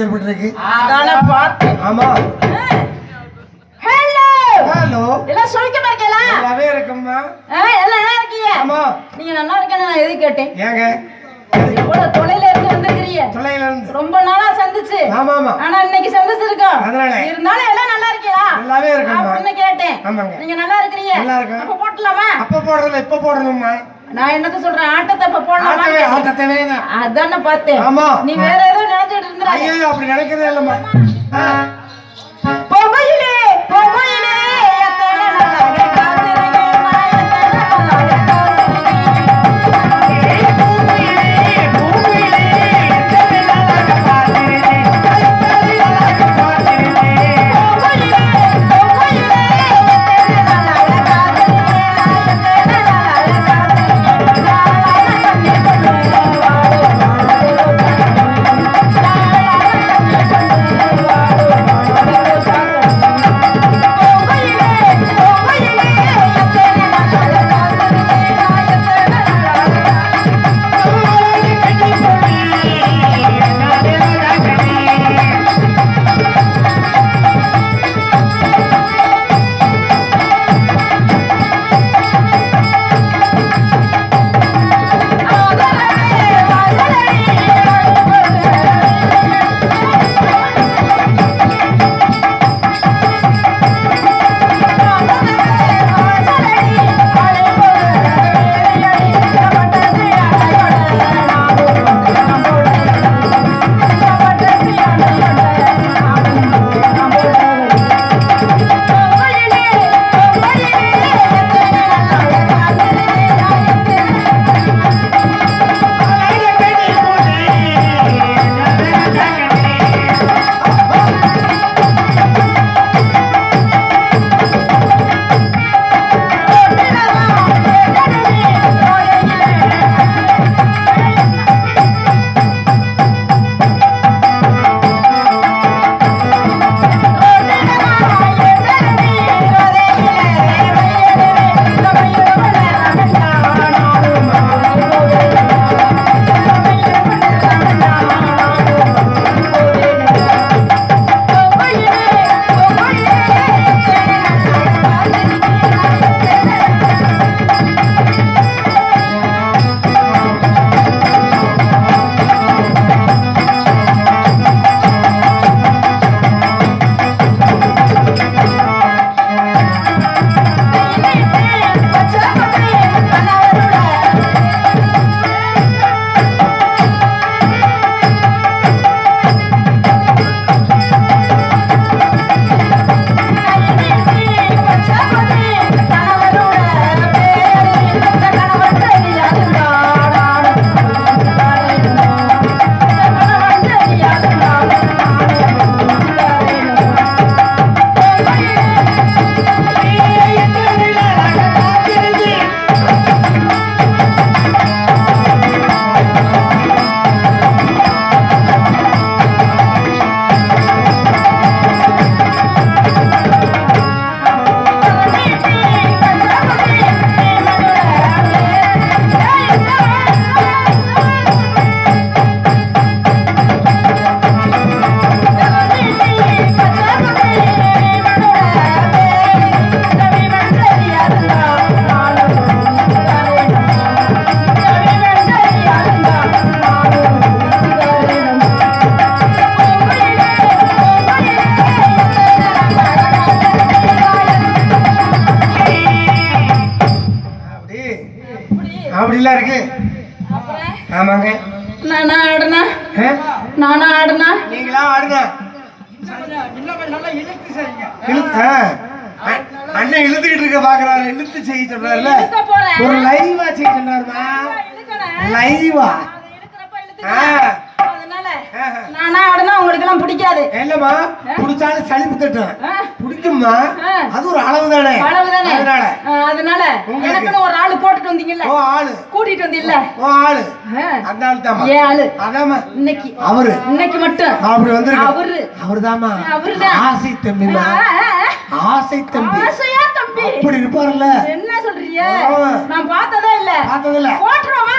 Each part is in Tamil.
ஏற்பட்டிருக்கு அதான பார்த்தேன் ஆமா. ஹலோ ஹலோ எல்லாம் சொல்லிக்க இருக்கீங்களா நல்லாவே இருக்கும்மா எல்லாம் நல்லா இருக்கீங்க ஆமா. நீங்க நல்லா இருக்கேன்னு நான் எது கேட்டேன்? ஏங்க? எவ்வளவு தொலைல இருந்து வந்திருக்கிறீங்க? தொலைல இருந்து ரொம்ப நாளா சந்திச்சு. ஆமா ஆமா. ஆனா இன்னைக்கு சந்திச்சிருக்கோம். அதனால? இருந்தாலும் எல்லாம் நல்லா இருக்கீங்களா? நல்லாவே இருக்கும்மா அப்படின்னு கேட்டேன். ஆமாங்க. நீங்க நல்லா இருக்கிறீங்க நல்லா இருக்கேன். அப்ப போட்டலாமா அப்ப போடுறதுல இப்ப போடணும்மா. நான் என்னத்த சொல்றேன்? ஆட்டத்தை இப்ப போடலாமா? ஆட்டவே தான் அதான பார்த்தேன். ஆமா. நீ வேற ஏதோ நினைச்சிட்டு இருந்தா ஐயோ அப்படி நினைக்கிறதே இல்லம்மா. ஆ. பொம்மையிலே பொம்மையிலே அப்படிலாம் இருக்கு? ஆமாங்க. கரெக்டாமா ஏழு அதாமா இன்னைக்கு. அவரு. இன்னைக்கு மட்டும். அப்படி வந்திருக்க அவரு. அவர்தாமா அவர்தான். ஆசை தம்பிமா ஆசை தம்பி. ஆசையா தம்பி. அப்படி இருப்பாருல்ல. என்ன சொல்றீங்க? நான் பார்த்ததே இல்ல. பார்த்ததே இல்ல போட்டுருவோமா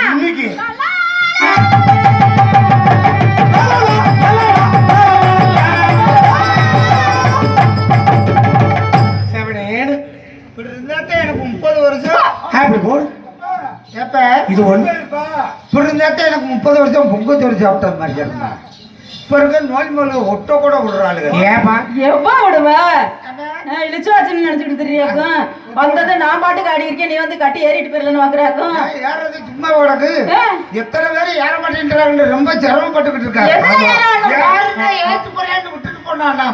வருஷம். ஹாப்பி போடு லா, இது இப்ப இருந்தாத்தான் எனக்கு முப்பது வருஷம் பொங்கல் தோறு சாப்பிட்ட மாதிரி இருக்குமா இப்ப இருக்க நோய் மேல ஒட்ட கூட விடுறாளுங்க. ஏப்பா? எப்ப விடுவ? இழிச்சு வச்சுன்னு நினைச்சுட்டு தெரியாக்கும். வந்தது நான் பாட்டுக்கு ஆடி இருக்கேன் நீ வந்து கட்டி ஏறிட்டு போயிடலன்னு வாக்குறாக்கும் ஏறது சும்மா உனக்கு. எத்தனை பேர் ஏற மாட்டேன்றாங்க ரொம்ப சிரமப்பட்டுக்கிட்டு இருக்காங்க? யாருன்னா ஏத்து போறேன்னு விட்டுட்டு போனானா?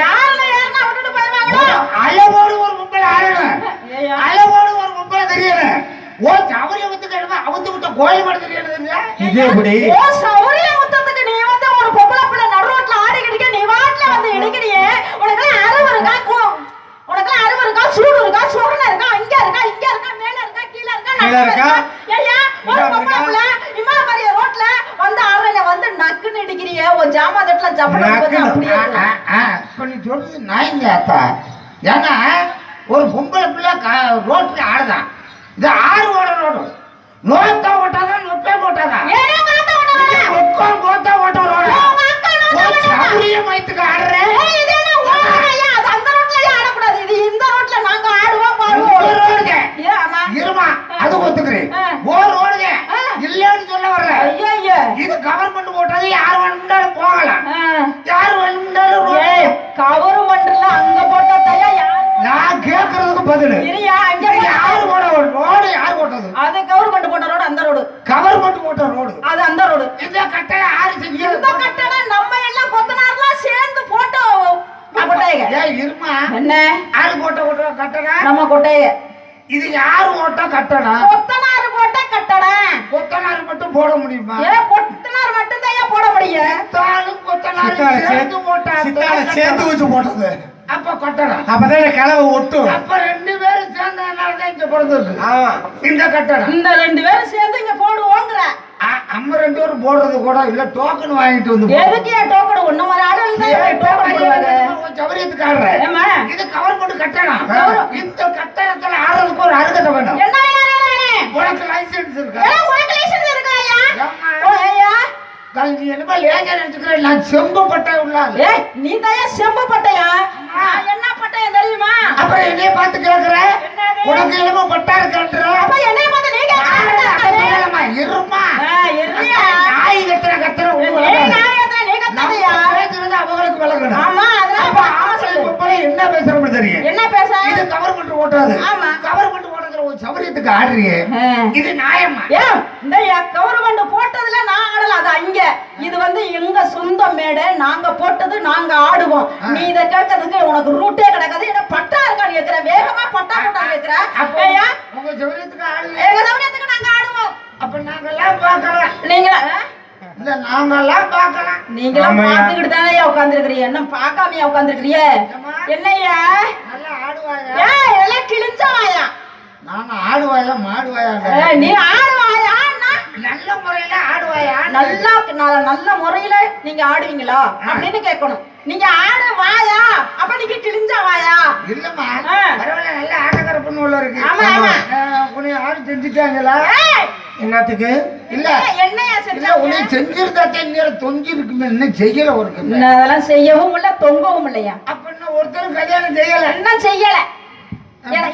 யாருல ஏறினா விட்டுட்டு போயிடுவாங்களோ அளவோடு ஒரு மும்பல ஏய்யா. அளவோடு ஒரு மும்பல தெரியணும். ஓ சவரிய வித்து கிடமா அவுத்து விட்ட கோயில் மட்டும் தெரியணுங்க இது எப்படி ஓ சௌரிய முத்தத்துக்கு நீ வந்து ஒரு பொம்பளை பிள்ளை நடு ரோட்ல ஆடிக்கிட்டு நீ வாட்டுல வந்து எடுக்கிறியே உனக்கெல்லாம் அறிவு இருக்கா? கோ- உனக்கெல்லாம் அறிவு இருக்கா? சூடு இருக்கா? சுரணை இருக்கா? இங்க இருக்கா? இங்க இருக்கா? மேல இருக்கா? கீழ இருக்கா? கீழ இருக்கா? ஒரு பொம்பளை? பிள்ளை இம்மா மாதிரி ரோட்ல வந்து ஆடுறேன் வந்து நக்குன்னு இடிக்கிறியே. உன் ஜாமா தட்டுல நக்குன்னு? அப்படியே. இப்ப நீ சொல்றது நாய்ங்க ஏன்னா ஒரு பொம்பளை பிள்ளை ரோட்ல ஆடுதான். இது ஆறு ஓட ரோடு நோத்தா ஓட்டாதான் நொப்பே போட்டாதான் ஏன்னா உங்க அத்தை உன்னை வேணா? ஒக்கம் கோத்தா ஓட்ட ரோடு உங்க அக்கா நான் ஓ வேணா? சவரிய மயத்துக்கு ஆடுறேன் ஏய், இது என்ன உன் ரோடையா? அது அந்த ரோட்லயே ஆடக்கூடாது. இது இந்த ரோட்ல நாங்க ஆடுவோம், உங்க பாடுவோம். ரோடுங்க ஏன் ஆமா? இருமா அது ஒத்துக்கிறேன் ஆ. ஓ ரோடுங்க ஆ. இல்லைன்னு சொல்ல வரல ஐயா, ஐயா. இது கவர்மெண்ட் போட்டது யார் வேணும்னாலும் போகலாம் ஆ. யார் வேணும்னாலும் ரோடு ஏய், கவரு மண்டல அங்க போட்ட தையா யாரு நான் கேட்கறதுக்கு பதில் இரியா, அங்க இது போட்ட- யார் போட ரோடு யார் போட்டது அது கவர்மெண்ட் போட்ட ரோடு அந்த ரோடு கவர்மெண்ட் போட்ட ரோடு அது அந்த ரோடு இந்த கட்டளை ஆறு செஞ்சு இந்த கட்டடம் நம்ம எல்லாம் கொத்தனார்லாம் சேர்ந்து போட்ட கொட்டையங்க ஏய் இருமா என்ன ஆறு போட்ட ஓட்ட கட்டளை நம்ம கொட்டைய இது யார் கட்டளை கொத்தனார் போட்ட கட்டடம் கொத்தனார் மட்டும் போட முடியுமா? ஏ கொத்தனார் மட்டும் தான் போட முடியும். தானும் கொத்தனார் சேர்த்து போட்டா சித்தாளை சேர்த்து வச்சு போட்டது. அப்ப கட்டளை அப்பதான் கிளவு ஒட்டும். அப்ப ரெண்டு பேரும் சேர்ந்ததுனால தான் இங்க ஆமா. இந்த கட்டடம் இந்த ரெண்டு பேரும் சேர்ந்து இங்க அ- நம்ம ரெண்டு பேரும் போடுறது கூட இல்ல டோக்கன் வாங்கிட்டு வந்து. எதுக்கு ஏன் டோக்கன் ஒண்ணு தான் உன் சௌகரியத்துக்கு ஆடுறேன். இது கவர்மெண்ட் கட்டணம். இந்த கட்டணத்துல ஆடுறதுக்கு ஒரு அருகதை வேணும்? உனக்கு லைசன்ஸ் இருக்கா? செம்பு பட்டை உள்ளாது ஏய், நீ தாயா செம்பு பட்டையா? என்ன பட்டையா தெரியுமா? அப்புறம் என்னைய பார்த்து கேக்குற? உனக்கு என்னமோ பட்டா இருக்கான்ற? அப்ப என்னைய பார்த்து நீ கேட்கறாங்க இருமா இருறியா நாய் கத்துற கத்துற நீ நாயகத்துல நீ கத்தாதயா பேசுறது அவங்களுக்கு விளக்கணும் ஆமா அதனால அப்ப ஆமா ஆம்பளை சொல்லு. பொம்பளை என்ன பேசுறோம்னு தெரியும் என்ன பேச இது ஆமா. கவர்மெண்ட் ஓட்டுற ஒரு சௌகரியத்துக்கு ஆடுறியே ஆ. இது நியாயமா? இந்த கவர்மெண்ட் போட்டதுல நான் ஆடல அது அங்க. இது வந்து எங்க சொந்த மேடை நாங்க போட்டது நாங்க ஆடுவோம். நீ இத கேட்கறதுக்கு உனக்கு ரூட்டே கிடக்காது. என்ன பட்டா இருக்கான்னு வேகமா பட்டா போட்டா உங்க சௌகரியத்துக்கு ஆடுங்க. எங்க சௌரியத்துக்கு நாங்க ஆடுவோம். அப்ப நீங்க இல்ல நாங்கெல்லாம் பார்க்கலாம். நீங்களும் ஆமாய்யா. பாத்துக்கிட்டு தானே உட்காந்துருக்கிறீங்க என்ன பாக்காமையா உட்காந்துருக்கிறீ ஏம்மா? என்னய்யா? நல்லா ஆடுவாயா? ஏன் எல்லாம் கிழிஞ்சவாயா ஆடுவாயா மாடுவாயா ஏய், நீ ஆடுவாயா? நல்லா நல்ல முறையில நீங்க ஆடுவீங்களா? அப்படின்னு கேட்கணும். நீங்க ஆடு வாயா? அப்ப நீங்க கிழிஞ்ச வாயா? இல்லம்மா. பரவாயில்ல நல்ல ஆட்டக்கார பொண்ணு உள்ள இருக்கு. ஆமா, ஆமா. உன்னை ஆடு செஞ்சுட்டாங்களா? என்னத்துக்கு? இல்ல. என்ன- உன்னை செஞ்சிருந்தா தான் தொங்கி இருக்குமே. இன்னும் செய்யல ஒரு அதெல்லாம் செய்யவும் இல்ல தொங்கவும் இல்லையா? அப்ப இன்னும் ஒருத்தரும் கல்யாணம் செய்யல? இன்னும் செய்யல.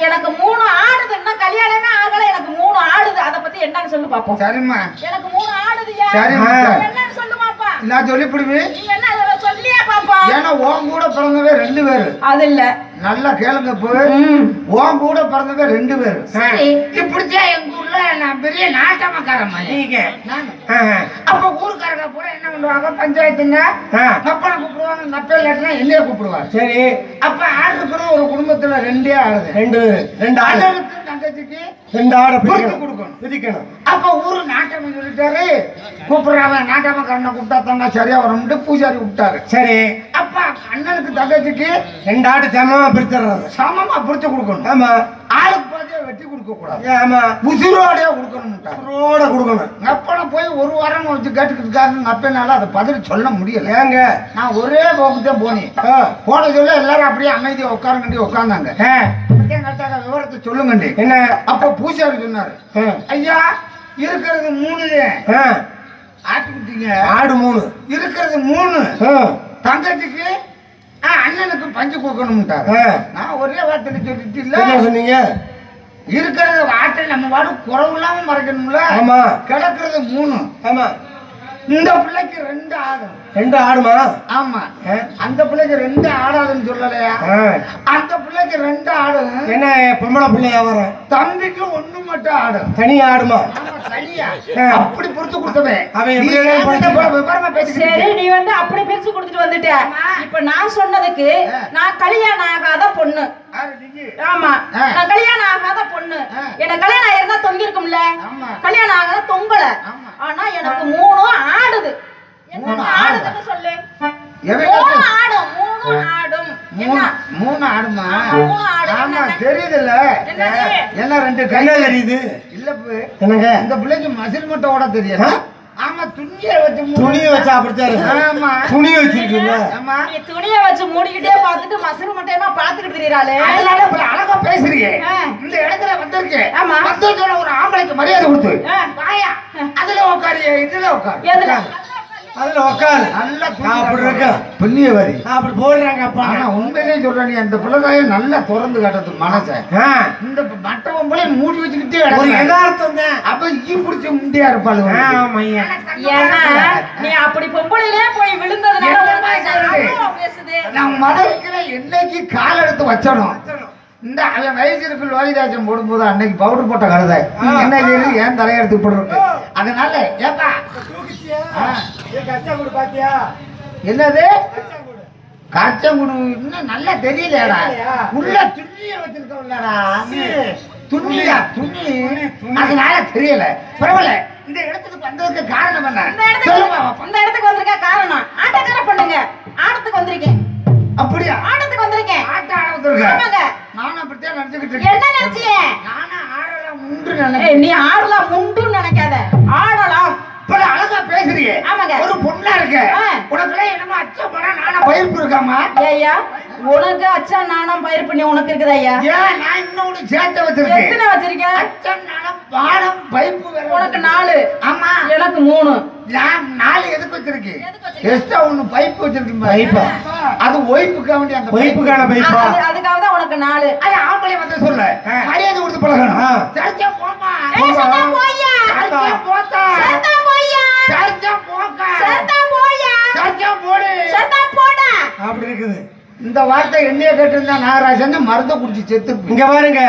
எனக்கு மூணு ஆடுது இன்னும் கல்யாணமே ஆகல. எனக்கு மூணு ஆடுது. அத பத்தி என்னன்னு சொல்லு பாப்போம். சரிம்மா. எனக்கு மூணு ஆடுதுயா? சரிம்மா. என்னன்னு சொல்லு பாப்பா. நான் சொல்லிவிடுவேன் நீ என்ன சொல்லியா பாப்பா? ஏன்னா உன் கூட பிறந்தவே ரெண்டு பேரு. அது இல்ல. நல்லா கேளுங்க போய். உன் கூட பிறந்தவே ரெண்டு பேரு. இப்படித்தான் எங்க ஊர்ல நான் பெரிய நாட்டமக்காரம்மா. நீங்க. அப்ப ஊருக்காரங்க பூரா என்ன பண்ணுவாங்க? பஞ்சாயத்துன்னா ஆ. நப்பனை கூப்பிடுவாங்க. நப்ப இல்லாட்டினா என்னைய கூப்பிடுவாங்க. சரி. அப்ப ஆடு இருக்கிற ஒரு குடும்பத்துல ரெண்டே ஆடுது. ரெண்டு ரெண்டு அண்ணனுக்கு தங்கச்சிக்கு ரெண்டு ஆடை பிரித்து பிரிக்கணும் கொடுக்கணும். பிரிக்கணும். அப்ப ஊரு நாட்டம் சொல்லிட்டாரு. கூப்பிடுறாங்க நாட்டமக்காரனை கூப்பிட்டா தானே சரியா வரும்னு பூஜாரி கூப்பிட்டாரு. சரி. அப்ப அண்ணனுக்கு தங்கச்சிக்கு ரெண்டு ஆடு சமமா பிரிச்சிடுறது. சமமா பிரிச்சு கொடுக்கணும். ஆமா. ஆளுக்கு பாத்தியா வெட்டி கொடுக்க கூடாது. ஆமா. உசிரோடையா கொடுக்கணும்ட்டாரு. ரோட கொடுக்கணும். நப்பனை போய் ஒரு வாரம் வச்சு கேட்டுக்கிட்டு இருக்காரு நப்பனால அதை பதில் சொல்ல முடியல. ஏங்க? நான் ஒரே போக்கு தான் போனேன் போன சொல்ல எல்லாரும் அப்படியே அமைதியா உட்காருங்கண்டி உட்கார்ந்தாங்க கேட்டாங்க விவரத்தை சொல்லுங்கண்டி என்ன? அப்ப பூசாரி சொன்னாரு. ஐயா இருக்கிறது மூணு ஆட்டுக்குட்டிங்க ஆடு மூணு. இருக்கிறது மூணு. தங்கச்சிக்கு அண்ணனுக்கு பஞ்சு கொடுக்கணும்ட்டாரு. நான் ஒரே வார்த்தையில சொல்லிட்டு இல்ல. சொன்னீங்க? இருக்கிறத வாட்டை நம்ம வாடு குறவு இல்லாம மறைக்கணும்ல. ஆமா. கிடக்குறது மூணு. ஆமா. இந்த பிள்ளைக்கு ரெண்டு ஆடும் ரெண்டு ஆடுமா ஆமா? அந்த பிள்ளைக்கு ரெண்டு ஆடாதுன்னு சொல்லலையா. அந்த பிள்ளைக்கு ரெண்டு ஆடும் என்ன பொம்பளை பிள்ளையா வரும் தம்பிக்கு ஒண்ணு மட்டும் ஆடும் தனியா ஆடுமா. அப்படி பொறுத்து கொடுத்தவன் சரி. நீ வந்து அப்படி பிரிச்சு கொடுத்துட்டு வந்துட்ட. இப்ப நான் சொன்னதுக்கு. நான் கல்யாணம் ஆகாத பொண்ணு? ஆமா. நான் கல்யாணம் ஆகாத பொண்ணு. எனக்கு கல்யாணம் ஆயிருந்தா தொங்கி இருக்கும்ல ஆமா. கல்யாணம் ஆகாத தொங்கல ஆமா. ஆனா எனக்கு மூணும் ஆடுது மூணு என்ன ஆடுதா? ஆடுதுன்னு சொல்லு மூணு? ஆடும் மூணு ஆடும் மூணு என்ன மூணு ஆடுமா ஆமா? தெரியுதுல்ல? என்ன ரெண்டு கை என்ன தெரியுது இல்ல பு. என்னங்க இந்த பிள்ளைக்கு மசில் மட்டும் ஓட தெரியாது? ஆமா துணியை வச்சு. துணியை வச்சு அப்படித்தான். ஆமா. துணி வச்சிருக்கீங்க ஆமா. நீ துணிய வச்சு மூடிக்கிட்டே பார்த்துட்டு மசரு மட்டையமா பார்த்துக்கிட்டு தெரியறாளே அதனால இப்ப அழகா பேசுறீங்க ஆ. இந்த இடத்துல வந்திருக்கு. ஆமா. வந்ததோட ஒரு ஆம்பளைக்கு மரியாதை கொடுத்து. வாயா. அதுல உட்காரு இதுல உட்காரு எதுல? அதுல உட்காரு நல்லா அப்படி நான் அப்படி போடுறாங்க அப்பா. ஆனா உண்மையிலே சொல்றேன் நீ அந்த பிள்ளைதாய நல்லா திறந்து காட்டுறது மனசை. இந்த மற்றவன் போல மூடி வச்சுக்கிட்டே ஒரு. யதார்த்தம் தான். பிடிச்ச முண்டியா இருப்பாள் ஏன்னா நீ அப்படி பொம்பளையிலே போய் விழுந்ததுனால பேசுது. நான் மதுரைக்குள்ள என்னைக்கு கால் எடுத்து வச்சனும் இந்த அவன் வயசு இருக்கு லோகிதாசம் போடும்போது அன்னைக்கு பவுடர் போட்ட கழுதை. என்ன செய்யுது ஏன் தலையெடுத்து போட்டுருக்கு அதனால ஏப்பா? என்னது? காய்ச்சங்குடு இன்னும் நல்லா தெரியலடா? உள்ள துணிய வச்சிருக்கோம்லடா சீ. துணியா துணி. துணி. அதனால தெரியல. பரவாயில்ல. இந்த இடத்துக்கு வந்ததுக்கு காரணம் என்ன? இந்த இடத்துக்கு வந்திருக்க காரணம் ஆட்டக்கார பண்ணுங்க. ஆட்டத்துக்கு வந்திருக்கேன். அப்படியா? ஆட்டத்துக்கு வந்திருக்கேன். ஆட்ட ஆட வந்திருக்க ஆமாங்க. நானும் அப்படித்தான் நினைச்சுக்கிட்டு என்ன இருக்கேன் நினைச்சிய? நானும் ஆடலாம் முன்று ஏய், நினைக்கிறேன் நீ ஆடலாம் முண்டுன்னு நினைக்காத. ஆடலாம். இப்ப அழகா பேசுறீங்க. ஆமாங்க. ஒரு பொண்ணா இருக்க. ஆ. உனக்குலாம் என்னமோ அச்சம் போனா நானா பயிர்ப்பு இருக்காமா ஏய்யா உனக்கு அச்சா நானும் பயிர் பண்ணி உனக்கு இருக்குது ஐயா? ஏன் நான் இன்னொன்னு சேர்த்து வச்சிருக்கேன்? எத்தனை வச்சிருக்க அச்சம் நானும் பாடம் பைப்பு உனக்கு நாலு. ஆமா. எனக்கு மூணு. நான் நாலு எதுக்கு வச்சிருக்கேன்? எதுக்கு வச்சிருக்க? எக்ஸ்ட்ரா ஒண்ணு பைப் வச்சிருக்கேன் பைப்பா? அது ஒய்ப்புக்காக வேண்டிய அந்த ஒய்ப்புக்கான பைப்பா அது அதுக்காக தான் உனக்கு நாலு. அது ஆம்பளை வந்து சொல்ல. மரியாதை கொடுத்து பழகணும். போமா. சர்ச்சா போத்தா. போக்கா. போடு. போடா. அப்படி இருக்குது. இந்த வார்த்தை என்னைய கேட்டிருந்தா நாகராஜன் மருந்து குடிச்சு செத்து இங்க பாருங்க.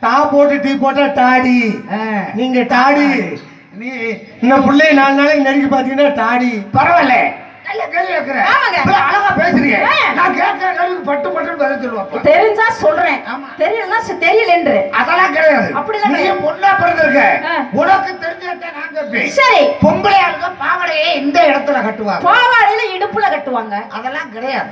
டா போட்டு டீ போட்டா டாடி. ஆ. நீங்க டாடி. நீ இந்த பிள்ளைய நாலு நாளைக்கு நெருங்கி பாத்தீங்கன்னா டாடி. பரவாயில்ல. தெரிஞ்சா சொல்றேன். தெரியலன்னா சரி, தெரியலன்று. அதெல்லாம் கிடையாது. அப்படிலாம் நீ. பொண்ணா பிறந்திருக்க. உனக்கு தெரிஞ்சதை நான் கேட்பேன். சரி. பொம்பளை ஆளுங்க பாவடையே இந்த இடத்துல கட்டுவாங்க? பாவாடையில இடுப்புல கட்டுவாங்க. அதெல்லாம் கிடையாது.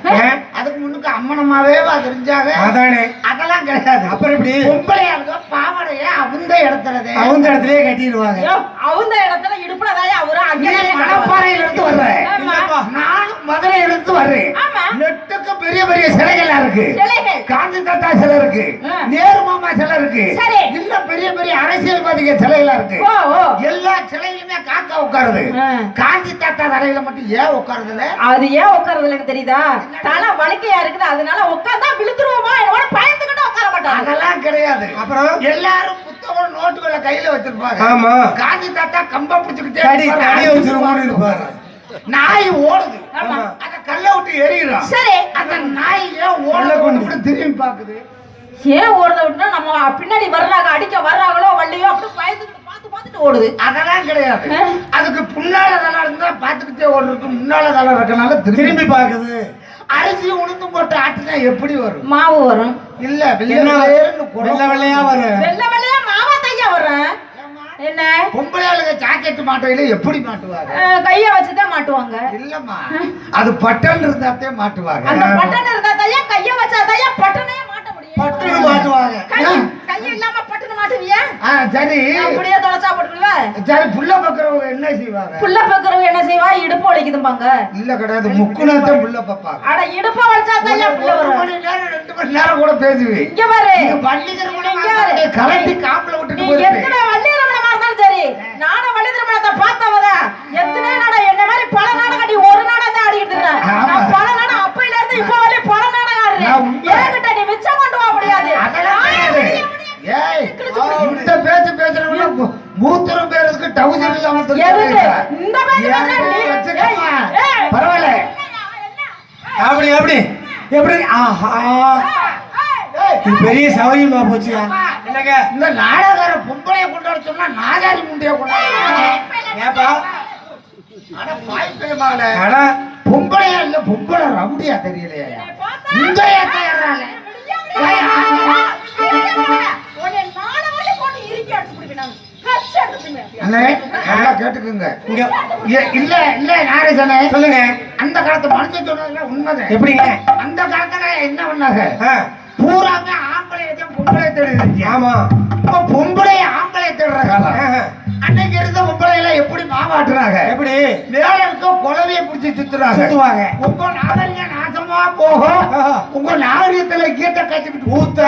அதுக்கு முன்னுக்கு அம்மனமாவே தெரிஞ்சாங்க அதானே. அதெல்லாம் கிடையாது. அப்புறம் எப்படி? பொம்பளை ஆளுங்க பாவடையே அந்த இடத்துலதே அவங்க இடத்துலயே கட்டிடுவாங்க. அவங்க இடத்துல இடுப்புல தாயா அவரு அங்கே மணப்பாறையில இருந்து வர்ற. ஆமா. இல்லப்பா. நானும் மதுரையில இருந்து வர்றேன். ஆமா. நெட்டுக்கு பெரிய பெரிய சிலைகள் இருக்கு. சிலைகள். காந்தி தாத்தா சிலை இருக்கு. நேரு மாமா சிலை இருக்கு. சரி. இன்னும் பெரிய பெரிய அரசியல்வாதிக சிலைகளா இருக்கு. ஓ ஓ. எல்லா சிலையிலுமே காக்கா உட்காருது. காந்தி தாத்தா தலையில மட்டும் ஏன் உட்காருதுல? அது ஏன் உட்கார்றது எனக்கு தெரியுதா தலை வலிக்கையா இருக்குது. அதனால உட்கார்ந்தா விழுத்துருவோமா என்னோட பயந்துக்கிட்டு உட்கார மாட்டாங்க அதெல்லாம் கிடையாது. அப்புறம்? எல்லாரும் புத்தகம் நோட்டுகளை கையில வச்சிருப்பாங்க. ஆமா. காந்தி தாத்தா கம்ப பிடிச்சுக்கிட்டே கடி நாய் ஓடுது. ஆமா. அத கல்ல விட்டு எறிகிறான். சரி. அந்த நாய் ஏன் ஓடுது கூட திரும்பி பாக்குது ஏன் ஓடுத விட்டுனா நம்ம பின்னாடி வர்றாங்க அடிக்க வர்றாங்களோ வள்ளியோ அப்படி பயந்துக்கிட்டு பார்த்து பார்த்துட்டு ஓடுது. அதெல்லாம் கிடையாது. அதுக்கு பின்னால தலை இருந்தா பாத்துக்கிட்டே ஓடுறதுக்கு முன்னால தலை இருக்கனால திரும்பி பாக்குது அரிசி உளுந்து போட்டு ஆட்டினா எப்படி வரும்? மாவு வரும். இல்ல. வெள்ளை வெள்ளையா வரும். வெள்ளை வெள்ளையா மாவா தையா வரும் ஏம்மா, என்ன பொம்பளை ஆளுங்க ஜாக்கெட் மாட்டையில எப்படி மாட்டுவாங்க? கைய வச்சுதான் மாட்டுவாங்க. இல்லம்மா அது பட்டன் இருந்தாத்தே மாட்டுவாங்க. அந்த பட்டன் இருந்தா தையா கைய வச்சா தையா பட்டனே மாட்ட முடியும்? பட்டுன்னு மாட்டுவாங்க. கை இல்லாம பட்டனை மாட்டுவியா? சரி. அப்படியே தொலைச்சா போட்டுருவ சரி புள்ள பக்கிறவங்க என்ன செய்வாங்க? புள்ள பக்கிறவங்க என்ன செய்வா? இடுப்பு வலிக்குதும்பாங்க. இல்ல கிடையாது முக்குனத்தான் புள்ள பப்பாங்க அட இடுப்ப வலிச்சா தையா புள்ள ஒரு வரும்? மணி நேரம் ரெண்டு மணி நேரம் கூட பேசுவேன். இங்க பாரு. இது பள்ளி திருமணம் இங்க பாரு. கலட்டி காம்பல நீ விட்டுட்டு போயிருப்பேன் எத்தனை வள்ளி திருமணமா சரி. நானும் வழி திருமணத்தை பார்த்தவதான் எத்தனை நாடகம் என்ன மாதிரி பல நாடகம் நீ ஒரு நாடகம் தான் ஆடிக்கிட்டு இருக்க பல நாடகம் அப்பையில இருந்து இப்ப வரையும் பல நாடகம் ஆடுறேன். ஏகிட்ட நீ மிச்சம் கொண்டு போக முடியாது. பேச்சு பேசுறவங்க மூத்திரம் பேருக்கு டவுசர் இல்லாம இந்த அப்படி எப்படி ஆஹா. பெரிய சவரியமா போச்சு என்னங்க இந்த நாடகார பொம்பளைய கொண்டாட சொன்னா நாகாரி முண்டைய கொண்டாட ஏப்பா? அட பாய் பேமால ஆனா பொம்பளையா இல்ல பொம்பளை ரவுடியா தெரியலையா? இந்த நல்லா கேட்டுக்குங்க. இல்ல இல்ல நாரேசனே. சொல்லுங்க. அந்த காலத்து மனுஷன் சொன்னதுல உண்மைதான். எப்படிங்க? அந்த காலத்துல என்ன பண்ணாங்க? பூராமே ஆம்பளை பொம்பளை தேடி ஆமா. இப்ப பொம்பளை ஆம்பளை தேடுற காலம். அன்னைக்கு இருந்த பொம்பளை எல்லாம் எப்படி மாவாட்டுறாங்க? எப்படி? மேல இருக்க குலவைய பிடிச்சி சுத்துறாங்க. சுத்துவாங்க. உங்க நாகரிகம் நாசமா போகும். உங்க நாகரிகத்துல கீட்ட கச்சிக்கிட்டு ஊத்த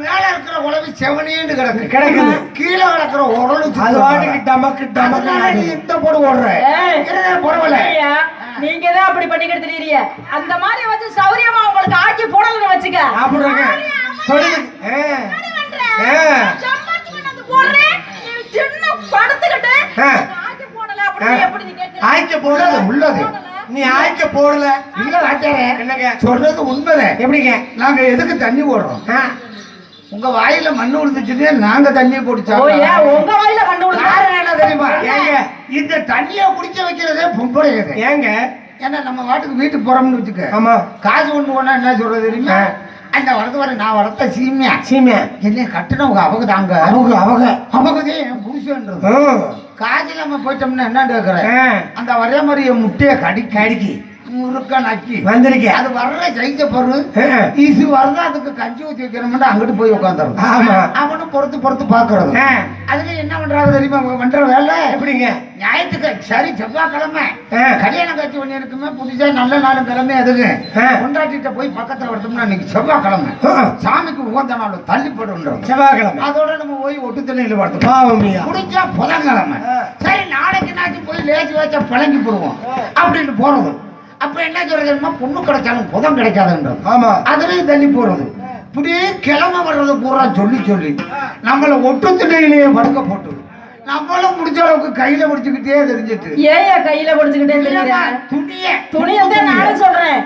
மேல இருக்கிற குலவை செவனேன்னு கிடக்கு. கிடக்குது. கீழே கிடக்குற உடலு அது வாட்டுக்கு டமக்கு டமக்கு. இந்த போடு ஓடுற. பரவாயில்ல நீங்க தான் அப்படி பண்ணிக்கிட்டு தெரியறீங்க. அந்த மாதிரி வச்சு சௌரியமா உங்களுக்கு ஆக்கி போடலன்னு வச்சுக்க. சொல்லுங்க. வந்து போடுறேன். கேட்கிற? ஆய்க்க போடல உள்ளது. நீ ஆய்க்க போடல. இல்ல வாத்தியாரே என்னங்க? சொல்றது உண்மைதான். எப்படிங்க? நாங்க எதுக்கு தண்ணி போடுறோம்? உங்க வாயில மண்ணு விழுந்துச்சுன்னே நாங்க குடிச்சோம் ஏன் உங்க வாயில கண்டு விழுந்தா? தெரியுமா? ஏங்க? இந்த தண்ணியை குடிக்க வைக்கிறதே பொம்பளைங்க ஏங்க? ஏன்னா நம்ம வாட்டுக்கு வீட்டுக்கு போறோம்னு வச்சுக்க. ஆமா. காசு கொண்டு போனா என்ன சொல்றது தெரியுமா. அந்த வளர்த்து வர நான் வளர்த்த சீமியா? சீமையா? என்ன கட்டினவங்க அவங்க தாங்க. அவங்க அவங்க அவங்கதே ம். காசு இல்லாம போயிட்டோம்னா என்ன கேக்குறேன்? ஆ, அந்த வரைய மாதிரி முட்டையை கடிக்கி. அடிக்கி முறுக்க நக்கி வந்திருக்கேன் அது வர்ற ஜெயிச்ச பொருள். ஈசு வரதா அதுக்கு கஞ்சி ஊத்தி வைக்கிறோம்னா அங்கிட்டு போய் உட்காந்துரும் ஆமா. அவனும் பொறுத்து பொறுத்து பாக்குறது. அதுல என்ன பண்றாங்க தெரியுமா? பண்ற வேலை? எப்படிங்க? ஞாயிற்றுக்கு சரி செவ்வாய்க்கிழமை. கல்யாணம் காட்சி பண்ணி இருக்குமே புதுசா நல்ல நாளும் கிழமை அதுக்கு. கொண்டாட்டிட்ட போய் பக்கத்துல எடுத்தோம்னா இன்னைக்கு செவ்வாய்க்கிழமை. சாமிக்கு உகந்த நாள் தள்ளிப்படுன்றது செவ்வாய்க்கிழமை. அதோட நம்ம போய் ஒட்டு தண்ணியில பாவமியா குடிச்சா புதன்கிழமை. சரி நாளைக்கு நாச்சும் போய் லேச்சு வச்சா பழங்கி போடுவோம். அப்படின்னு போறது. அப்ப என்ன சொல்றது தெரியுமா? பொண்ணு கிடைச்சாலும் புதன் கிடைக்காதுன்றது. ஆமா. அதுலயும் தள்ளி போறது. இப்படியே கிளம்ப வர்றது பூரா சொல்லி சொல்லி. நம்மள ஒட்டு திண்ணையிலேயே படுக்க போட்டு நம்மளும் முடிஞ்ச அளவுக்கு கையில முடிச்சுக்கிட்டே தெரிஞ்சிட்டு. ஏயா கையில பிடிச்சுக்கிட்டே தெரியல துணிய துணியத்தான் நானும் சொல்றேன்.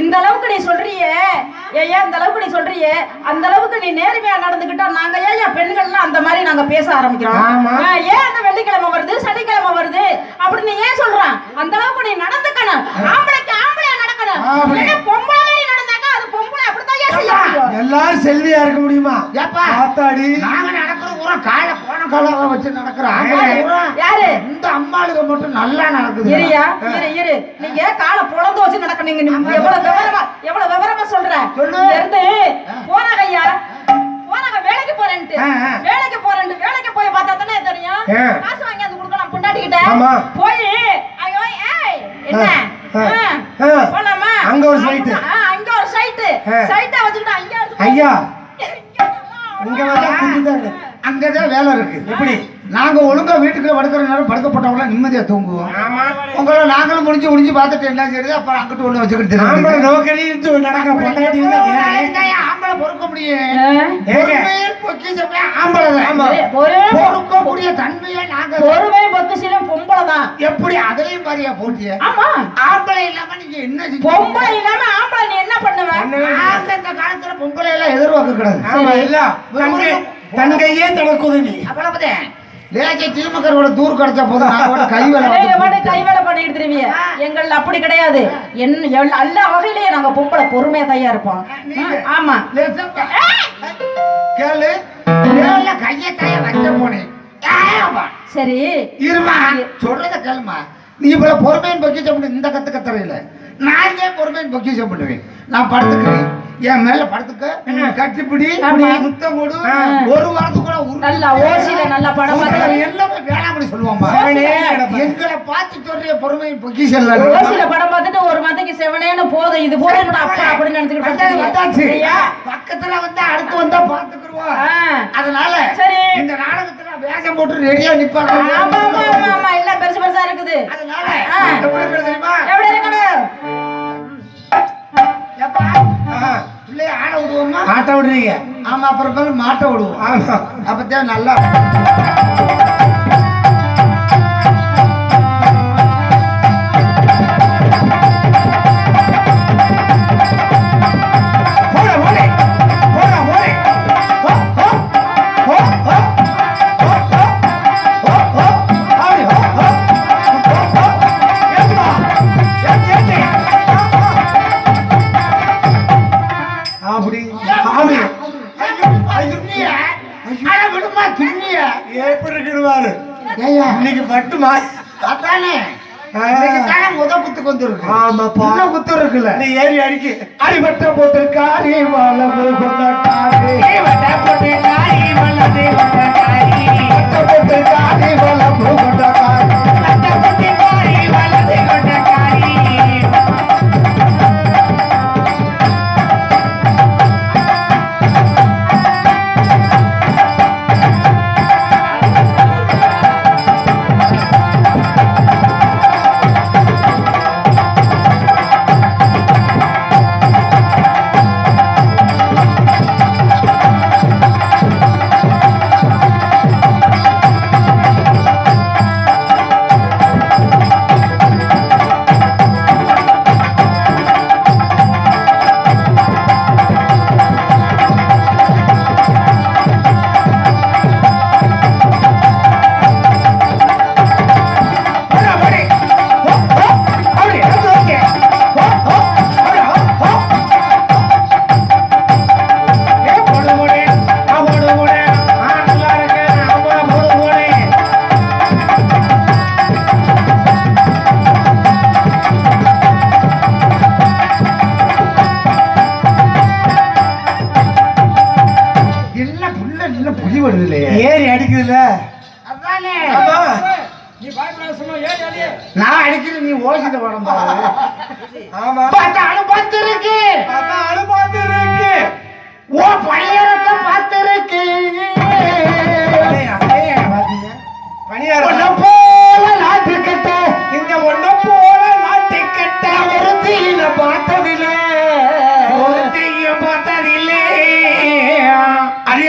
இந்த அளவுக்கு நீ சொல்றியே? ஏயா இந்த அளவுக்கு நீ சொல்றியே? அந்த அளவுக்கு நீ நேர்மையா நடந்துக்கிட்டா நாங்க ஏயா பெண்கள்லாம் அந்த மாதிரி நாங்க பேச ஆரம்பிக்கிறோம்? ஏன் அந்த வெள்ளிக்கிழமை வருது சனிக்கிழமை வருது? அப்படி நீ ஏன் சொல்றான்? அந்த அளவுக்கு நீ நடந்துக்கணும். ஆம்பளைக்கு ஆம்பளையா நடக்கணும். பொம்பளை மாதிரி நடந்தாக்கா அது பொம்பளை அப்படித்தான் ஏன் செய்ய முடியும் எல்லாரும் செல்வியா இருக்க முடியுமா? ஏப்பா. ஆத்தாடி. நாங்க நடக்கிற பூரா கால போன காலம் வச்சு நடக்கிற ஆம்பளை பூரா யாரு? இந்த அம்மாளுக்கு மட்டும் நல்லா நடக்குது. இருயா இரு இரு. நீங்க காலை பொழந்து வச்சு நடக்கணுங்க. நீ எவ்வளவு விவரமா எவ்வளவு விவரமா சொல்ற? சொல்லு. இருந்து. ஐயா போனாங்க வேலைக்கு போறேன்ட்டு. வேலைக்கு போறேன்ட்டு. வேலைக்கு போய் பார்த்தா தானே தெரியும். காசு வாங்கி அது கொடுக்கலாம் ஆமா. போய் போய் ஏய் என்ன. போலாமா? அங்க ஒரு சைட்டு. ஆ, அங்க ஒரு சைட்டு ஆ. சைட்டை வச்சுக்கிட்டு அங்க எடுத்து ஐயா. இங்க வந்தா குஞ்சுதான் அங்கதான் வேலை இருக்கு. எப்படி? நாங்க ஒழுங்கா வீட்டுக்குள்ள படுக்கிற நேரம் படுக்கப்பட்டவங்கள நிம்மதியா தூங்குவோம். ஆமா. உங்களை நாங்களும் முடிஞ்சு முடிஞ்சு பார்த்துட்டு என்ன செய்யுது அப்புறம் அங்கிட்டு ஒண்ணு வச்சுக்கிட்டு ஆம்பளை. நோக்கடி இருந்து நடக்க பொண்டாட்டி இருந்தா ஏன்? ஏன் ஆம்பளை பொறுக்க முடியும் ஆம்பளை பொறுக்கக்கூடிய தன்மையை நாங்க பொறுமை பொக்குசிலும் பொம்பளை தான். எப்படி அதுலயும் பாரியா போட்டிய? ஆமா. ஆம்பளை இல்லாம நீங்க என்ன? பொம்பளை இல்லாம ஆம்பளை நீ என்ன பண்ணுவ. நாங்க இந்த காலத்துல பொம்பளை எல்லாம் எதிர்பார்க்க கூடாது. ஆமா இல்ல தங்கை தங்கையே தனக்குதவி அவ்வளவுதான். லேசை திமுகரோட தூர் கிடைச்ச கூட கை வேலை கை வேலை பண்ணிட்டு திரும்பிய. எங்கள் அப்படி கிடையாது. என்ன எல்- எல்லா வகையிலயே நாங்க பொம்பளை பொறுமையா தையா இருப்போம். ஆமா. கேளு. கையை கைய வச்ச போனேன்? சரி. இருமா? சொல்றத கேளுமா. நீ இவ்வளவு பொறுமையின் பண்ணு இந்த கத்து கத்துறையில நான் ஏன் பொறுமையின் பொக்கிஷம் பண்ணுவேன். நான் படுத்துக்கிறேன். என் மேல படுத்துக்க கட்டிப்பிடி. முத்தம் ஆ. ஒரு வாரத்துக்குள்ள நல்லா ஓசில நல்லா படம் எல்லாமே அவனே கிடப்பான். எங்களை பார்த்து சொல்றிய பொறுமையின் பொக்கிஷம் ஓசில படம் பார்த்துட்டு ஒரு மாதத்துக்கு செவனேன்னு போதும். இது போதும் கூட அப்பா அப்படின்னு நினைச்சுக்கிட்டு? பக்கத்துல வந்தா அடுத்து வந்தா பாத்துக்கிடுவோம் ஆ. அதனால சரி. இந்த நாடகத்துல வேஷம் போட்டு ரெடியா நிப்பாங்க ஆமா ஆமா ஆமா ஆமா எல்லாம் பெருசு பெருசா இருக்குது. அதனால தெரியுமா? எப்படி இருக்கணும்? ஏப்பா, ஆ, பிள்ளைய ஆட விடுவோமா? ஆட்ட விடுறீங்க. ஆமா அப்புறம் மாட்ட விடுவோம். அப்பதான் நல்லா. அது ஏறி அடிக்கு. அடிபட்ட போட்டு காரி மலம் கொண்டாட்டாரி. வட்ட போட்டு காரி மலம்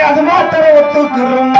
ಅದ ಮಾತ್ರ ಒತ್ತು ಕರ್ಮ